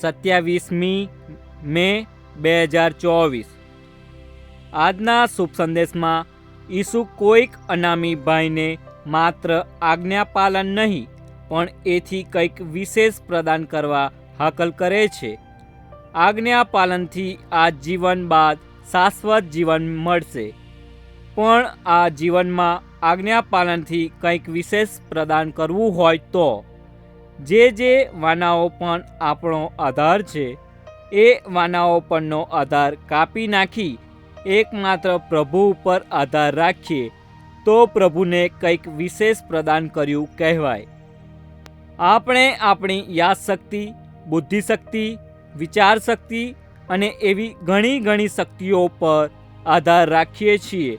સત્યાવીસમી મે બે હજાર ચોવીસ. આજના શુભ સંદેશમાં ઈસુ કોઈક અનામી ભાઈને માત્ર આજ્ઞાપાલન નહીં, પણ એથી કંઈક વિશેષ પ્રદાન કરવા હાકલ કરે છે. આજ્ઞાપાલનથી આ જીવન બાદ શાશ્વત જીવન મળશે. પણ આ જીવનમાં આજ્ઞાપાલનથી કંઈક વિશેષ પ્રદાન કરવું હોય તો જે જે વાનાઓ પણ આપણો આધાર છે, એ વાનાઓ પરનો આધાર કાપી નાખી, એકમાત્ર પ્રભુ ઉપર આધાર રાખીએ, તો પ્રભુને કંઈક વિશેષ પ્રદાન કર્યું કહેવાય. આપણે આપણી યાદશક્તિ, બુદ્ધિશક્તિ, વિચારશક્તિ અને એવી ઘણી ઘણી શક્તિઓ પર આધાર રાખીએ છીએ.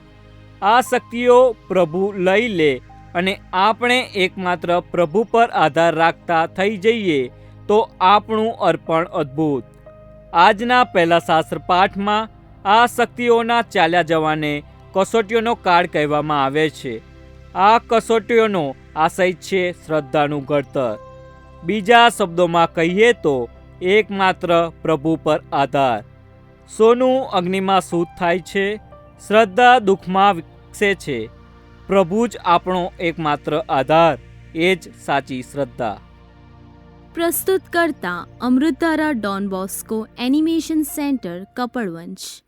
આ શક્તિઓ પ્રભુ લઈ લે અને આપણે એકમાત્ર પ્રભુ પર આધાર રાખતા થઈ જઈએ તો આપણું અર્પણ અદ્ભુત. આજના પહેલા શાસ્ત્ર પાઠમાં આ શક્તિઓના ચાલ્યા જવાને કસોટીઓનો કાળ કહેવામાં આવે છે. આ કસોટીઓનો આશય છે શ્રદ્ધાનું ઘડતર. બીજા શબ્દોમાં કહીએ તો એકમાત્ર પ્રભુ પર આધાર. સોનું અગ્નિમાં શુદ્ધ થાય છે. શ્રદ્ધા દુઃખમાં વિકસે છે. પ્રભુ જ આપણો એકમાત્ર આધાર. એ જ સાચી શ્રદ્ધા. પ્રસ્તુત કરતા Amritdhara Don Bosco animation centre, Kapadvanj.